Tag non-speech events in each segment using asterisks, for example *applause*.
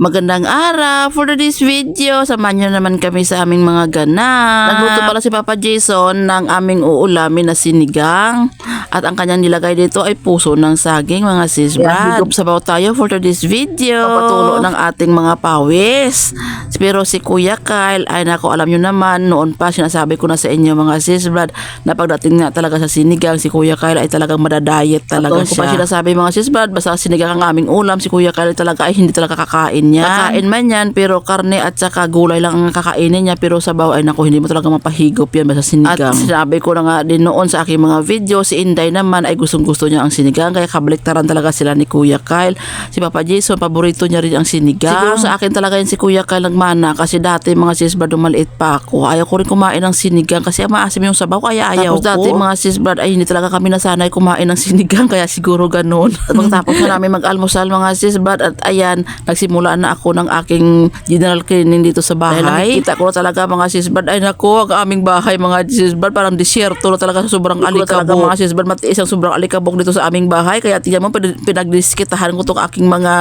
Magandang araw for this video. Samahan nyo naman kami sa aming mga ganap. Nagluto pala si Papa Jason ng aming uulamin na sinigang. At ang kanyang nilagay dito ay puso ng saging mga sis Brad. Higup sabaw tayo for this video. Papatulo ng ating mga pawis. Pero si Kuya Kyle, ay nako alam nyo naman, noon pa sinasabi ko na sa inyo mga sis Brad, na pagdating nga talaga sa sinigang, si Kuya Kyle ay talagang madadayet talaga Totoo siya. ko pa sinasabi mga sis Brad, basta sinigang ang aming ulam, si Kuya Kyle talaga ay hindi talaga kakain niya. Kakain man yan, pero karne at saka gulay lang ang kakainin niya, pero sabaw ay nako, hindi mo talaga mapahigop yan basta sinigang. At sinabi ko na nga din noon sa aking mga video, si Inday naman ay gustong gusto niya ang sinigang, kaya kabaliktaran talaga sila ni Kuya Kyle. Si Papa Jason, paborito niya rin ang sinigang. Siguro sa akin talaga yan si Kuya Kyle nagmana, kasi dati mga sis Brad, maliit pa ako, ayaw ko rin kumain ng sinigang, kasi maasim yung sabaw, kaya ayaw Tapos ko. dati mga sis Brad, ay hindi talaga kami nasanay kumain ng sinigang, kaya siguro ganun. *laughs* Pagtapos na namin mag-almusal mga sis Brad, at ayan, nagsimula na ako ng aking general cleaning dito sa bahay. Dahil nakikita ko na talaga mga sis Brad, ay nako, ang aming bahay mga sis Brad, parang disyerto na talaga sa sobrang na talaga alikabok. Mga sis Brad, matiis ang sobrang alikabok dito sa aming bahay, kaya tingnan mo, pinag- pinagdiskitahan ko itong aking mga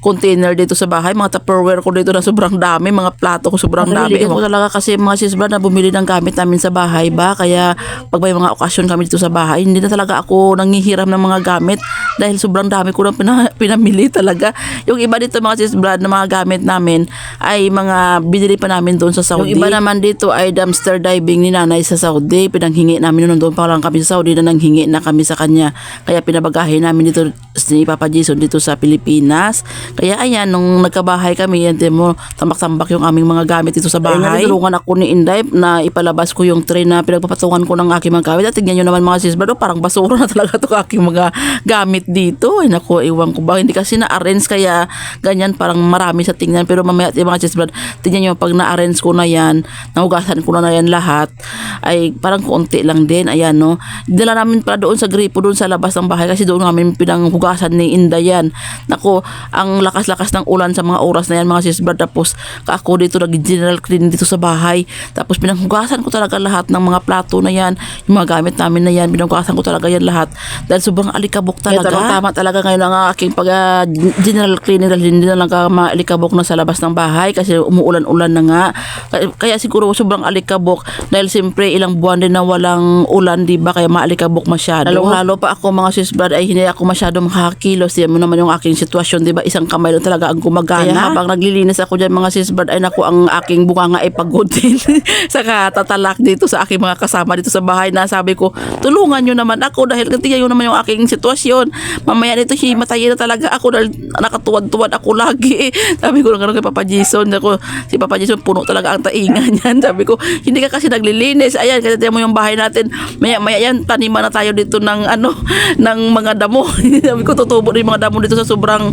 container dito sa bahay, mga tupperware ko dito na sobrang dami, mga plato ko sobrang dami. Ko talaga kasi mga sis Brad, na bumili ng gamit namin sa bahay ba, kaya pag may mga okasyon kami dito sa bahay, hindi na talaga ako nangihiram ng mga gamit dahil sobrang dami ko nang pina- pinamili talaga. Yung iba dito mga sis Brad na mga gamit namin ay mga binili pa namin doon sa Saudi. Yung iba naman dito ay dumpster diving ni nanay sa Saudi. Pinanghingi namin noon doon pa lang kami sa Saudi na nanghingi na kami sa kanya. Kaya pinabagahin namin dito si Papa Jason dito sa Pilipinas. Kaya ayan, nung nagkabahay kami, yan mo, tambak-tambak yung aming mga gamit dito sa bahay. Tulungan ako ni Inday na ipalabas ko yung tray na pinagpapatungan ko ng aking mga gamit. At tingnan nyo naman mga sis, Brad, oh, parang basura na *laughs* talaga itong aking mga gamit dito. Ay nako, iwan ko ba. Hindi kasi na-arrange kaya ganyan parang marami sa tingnan. Pero mamaya mga sis, Brad, tingnan nyo pag na-arrange ko na yan, nahugasan ko na na yan lahat, ay parang konti lang din. Ayan no. Dala namin pala doon sa gripo doon sa labas ng bahay kasi doon namin pinanghugasan ni Inday yan. Nako, ang lakas-lakas ng ulan sa mga oras na yan mga sis, Brad. Tapos ako dito nag-general cleaning dito sa bahay. Tapos pinanghugasan ko talaga lahat ng mga plato na yan, yung mga gamit namin na yan, pinanghugasan ko talaga yan lahat. Dahil sobrang alikabok Kaya talaga. tamang tama talaga ngayon ang aking pag ah, general cleaning dahil hindi na lang ka maalikabok na sa labas ng bahay kasi umuulan-ulan na nga. Kaya, kaya siguro sobrang alikabok dahil siyempre ilang buwan din na walang ulan, di ba? Kaya maalikabok masyado. Lalo-lalo pa ako mga sis brad ay hindi ako masyado makakakilos. Diyan mo naman yung aking sitwasyon, di ba? Isang kamay lang talaga ang gumagana. Kaya habang naglilinis ako dyan mga sis ay naku ang aking bunganga ay pagod din. *laughs* Saka tatalak dito sa aking mga kasama dito sa bahay na sabi ko, tulungan nyo naman ako dahil tingnan nyo naman yung aking sitwasyon. Mamaya nito himatayin na talaga ako dahil nakatuwad-tuwad ako lagi. *laughs* Sabi ko lang kay Papa Jason. Ako, si Papa Jason puno talaga ang taingan *laughs* niyan. Sabi ko, hindi ka kasi naglilinis. Ayan, kasi mo yung bahay natin. Maya, maya yan, taniman na tayo dito ng ano, ng mga damo. Sabi ko, tutubo na yung mga damo dito sa sobrang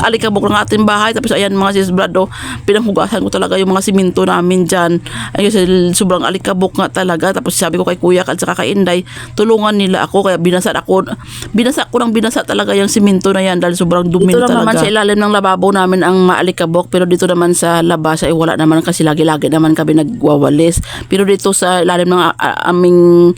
alikabok ng ating bahay. Tapos ayan mga sis Brado, pinanghugasan ko talaga yung mga siminto namin dyan. Ayun, kasi sobrang alikabok nga talaga. Tapos sabi ko kay Kuya at saka kay Inday, tulungan nila ako. Kaya binasa ako, binasa ko ng binasa talaga yung siminto na yan dahil sobrang dumi Dito talaga. naman sa ilalim ng lababo namin ang maalikabok. Pero dito naman sa labas ay wala naman kasi lagi-lagi naman kami nagwawalis. Pero dito sa ilalim ng a- a- aming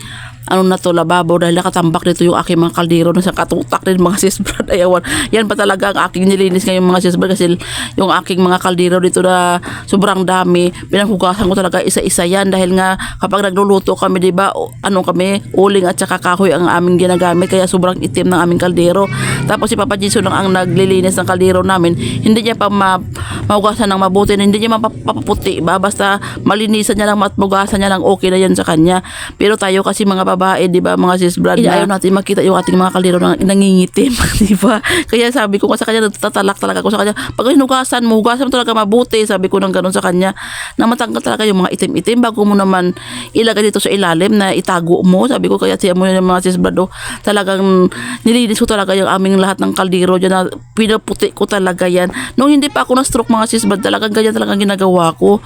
ano na to, lababo dahil nakatambak dito yung aking mga kaldero na sa katutak din mga *laughs* sis Brad. Ayawan. Yan pa talaga ang aking nilinis ngayon mga sis Brad kasi yung aking mga kaldero dito na sobrang dami. Pinanghugasan ko talaga isa-isa yan dahil nga kapag nagluluto kami, di ba, ano kami, uling at saka kahoy ang aming ginagamit kaya sobrang itim ng aming kaldero. Tapos si Papa Jason lang ang naglilinis ng kaldero namin. Hindi niya pa ma mahugasan ng mabuti, hindi niya mapapaputi ba? Basta malinisan niya lang at mahugasan niya lang okay na yan sa kanya. Pero tayo kasi mga babae, di ba, mga sis Brad, na ayaw natin makita yung ating mga kaldero na nangingitim, *laughs* di ba? Kaya sabi ko sa kanya, natatalak talaga ako sa kanya. Pag hinugasan mo, hugasan mo talaga mabuti, sabi ko ng ganun sa kanya, na matanggal talaga yung mga itim-itim bago mo naman ilagay dito sa ilalim na itago mo. Sabi ko, kaya siya mo yung mga sis Brad, oh, talagang nilinis ko talaga yung aming lahat ng kaldero dyan na pinaputi ko talaga yan. Nung hindi pa ako na-stroke mga sis Brad, talagang ganyan talagang ginagawa ko.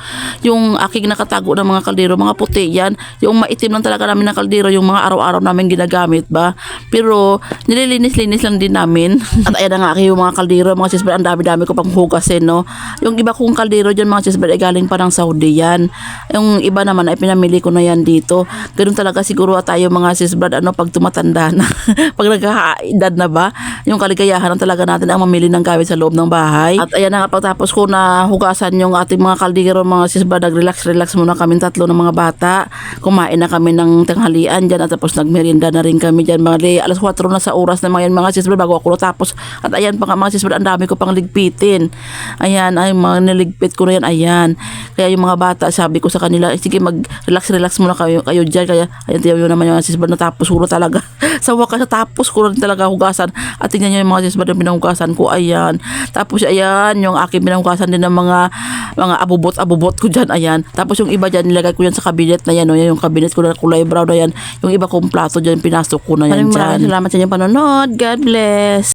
Yung aking nakatago ng mga kaldero, mga puti yan. Yung maitim lang talaga namin na kaldero, yung mga araw-araw namin ginagamit ba. Pero nililinis-linis lang din namin. *laughs* At ayan na nga yung mga kaldero, mga sisbad, ang dami-dami ko pang hugasin, no. Yung iba kong kaldero dyan, mga sisbad, ay galing pa ng Saudi yan. Yung iba naman ay pinamili ko na yan dito. Ganun talaga siguro tayo mga sisbad, ano, pag tumatanda na, *laughs* pag nagkakaedad na ba, yung kaligayahan na talaga natin ang mamili ng gamit sa loob ng bahay. At ayan na nga, pagtapos ko na hugasan yung ating mga kaldero, mga sisbad, nag-relax-relax muna kami tatlo ng mga bata. Kumain na kami ng tanghalian dyan at tapos nagmerienda na rin kami dyan. Mga li, alas 4 na sa oras na mga yan, mga sisbad bago ako natapos. At ayan pa mga sisbad, ang dami ko pang ligpitin. Ayan, ay mga niligpit ko na yan, ayan. Kaya yung mga bata, sabi ko sa kanila, "Eh, sige mag-relax-relax muna kayo, kayo dyan. Kaya ayan, tiyo yun naman yung mga sisbad natapos ko talaga. *laughs* sa wakas natapos ko rin talaga hugasan. At tingnan nyo yung mga sisbad na pinahugasan ko, ayan. Tapos ayan, yung aking pinahugasan din ng mga mga abubot-abubot ko dyan, ayan. Tapos yung iba dyan, nilagay ko yan sa cabinet na yan, o, yan yung cabinet ko na kulay brown na yan. Yung iba kong plato dyan, pinasok ko na yan Maraming dyan. salamat sa inyong panonood. God bless.